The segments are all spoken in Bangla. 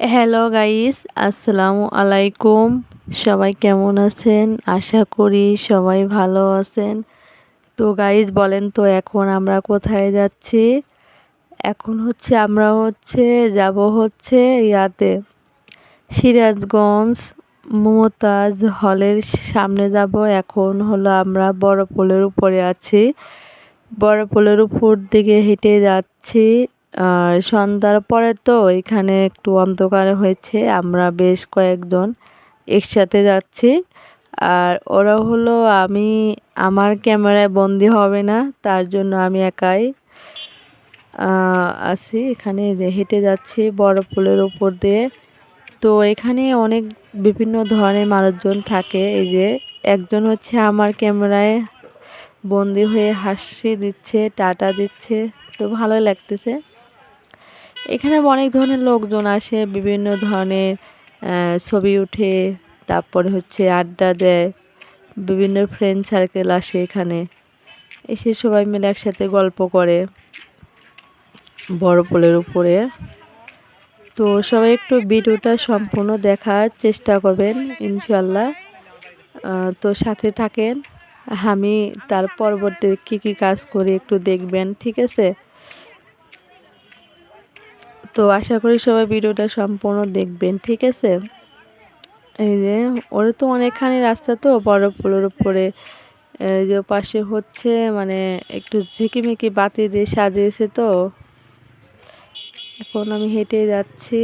হ্যালো গাইস আসসালামু আলাইকুম সবাই কেমন আছেন? আশা করি সবাই ভালো আছেন। তো গাইস বলেন তো, এখন আমরা কোথায় যাচ্ছি? এখন হচ্ছে, আমরা হচ্ছে, যাব হচ্ছে ইয়াতে। সিরাজগঞ্জ মমতাজ হলের সামনে যাব। এখন হলো, আমরা বড় পোলের উপরে আছি। বড় পোলের উপর দিকে হেঁটে যাচ্ছি। আর সন্ধ্যার পরে তো এখানে একটু অন্ধকার হয়েছে, আমরা বেশ কয়েকজন একসাথে যাচ্ছি। আর ওরা হলো, আমি, আমার ক্যামেরায় বন্দি হবে না, তার জন্য আমি একাই আছি। এখানে হেঁটে যাচ্ছি বড় পুলের উপর দিয়ে। তো এখানে অনেক বিভিন্ন ধরনের মানুষজন থাকে, এই যে একজন হচ্ছে আমার ক্যামেরায় বন্দি হয়ে হাসি দিচ্ছে, টাটা দিচ্ছে, তো ভালোই লাগতেছে। এখানে অনেক ধরনের লোকজন আসে, বিভিন্ন ধরনের ছবি উঠে, তারপরে হচ্ছে আড্ডা দেয়, বিভিন্ন ফ্রেন্ড সার্কেল আসে এখানে। এসে সবাই মিলে একসাথে গল্প করে, বড় পোলের উপরে। তো সবাই একটু ভিডিওটা সম্পূর্ণ দেখার চেষ্টা করবেন ইনশাল্লাহ তো সাথে থাকেন, আমি তার পরবর্তী কী কী কাজ করি একটু দেখবেন, ঠিক আছে? তো আশা করি সবাই ভিডিওটা সম্পূর্ণ দেখবেন, ঠিক আছে? এই যে, ওরা তো অনেকখানি রাস্তা তো, বড় পুলের উপরে। এই যে পাশে হচ্ছে মানে একটু ঝিকিমিকি বাতি দিয়ে সাজিয়েছে তো। এখন আমি হেঁটে যাচ্ছি।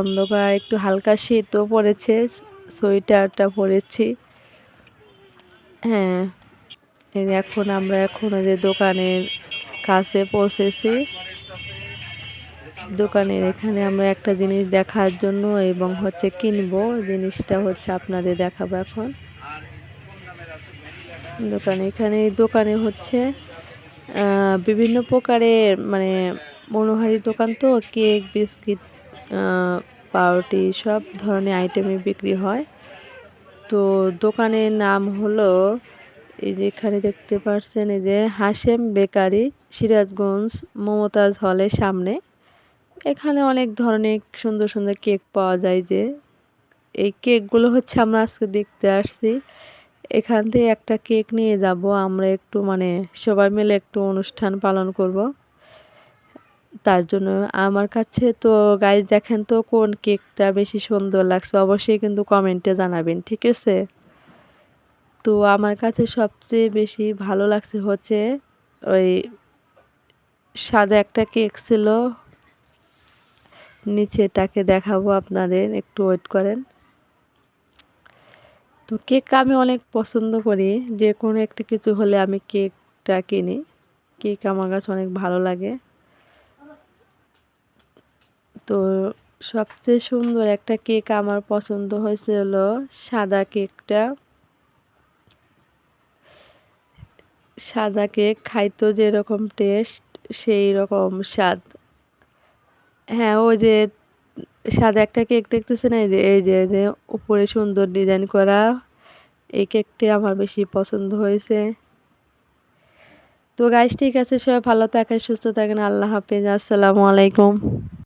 অন্ধকার, একটু হালকা শীতও পড়েছে, সোয়েটারটা পরেছি। হ্যাঁ এখন আমরা এখন যে দোকানের কাছে পৌঁছেছি। দোকানের এখানে আমরা একটা জিনিস দেখার জন্য এবং হচ্ছে কিনবো। জিনিসটা হচ্ছে আপনাদের দেখাবো এখন। দোকানে এখানে দোকানে হচ্ছে বিভিন্ন প্রকারের মানে মনোহারি দোকান তো, কেক, বিস্কিট পাউরুটি সব ধরনের আইটেমে বিক্রি হয়। তো দোকানের নাম হলো, এই যে এখানে দেখতে পাচ্ছেন এই যে হাসেম বেকারি, সিরাজগঞ্জ, মমতাজ হলের সামনে। এখানে অনেক ধরনের সুন্দর সুন্দর কেক পাওয়া যায় যে, এই কেকগুলো হচ্ছে আমরা আজকে দেখতে আসছি। এখান থেকে একটা কেক নিয়ে যাব, আমরা একটু মানে সবাই মিলে একটু অনুষ্ঠান পালন করব। তার জন্য আমার কাছে তো গাইজ দেখেন তো কোন কেকটা বেশি সুন্দর লাগছে, অবশ্যই কিন্তু কমেন্টে জানাবেন, ঠিক আছে? তো আমার কাছে সবচেয়ে বেশি ভালো লাগছে হচ্ছে ওই সাদা একটা কেক ছিল নিচেটাকে দেখাবো আপনাদের, একটু ওয়েট করেন। তো কেক আমি অনেক পছন্দ করি, যে কোনো একটা কিছু হলে আমি কেকটা কিনি। কেক আমার কাছে অনেক ভালো লাগে। তো সবচেয়ে সুন্দর একটা কেক আমার পছন্দ হয়েছে হলো সাদা কেকটা সাদা কেক খাইতো যেরকম টেস্ট সেই রকম স্বাদ। হ্যাঁ ওই যে সাদা একটা কেক দেখতেছে না এই যে এই যে যে, উপরে সুন্দর ডিজাইন করা এই কেকটি আমার বেশি পছন্দ হয়েছে। তো গাছ ঠিক আছে, সবাই ভালো থাকেন, সুস্থ থাকেন, আল্লাহ হাফিজ, আসসালামু আলাইকুম।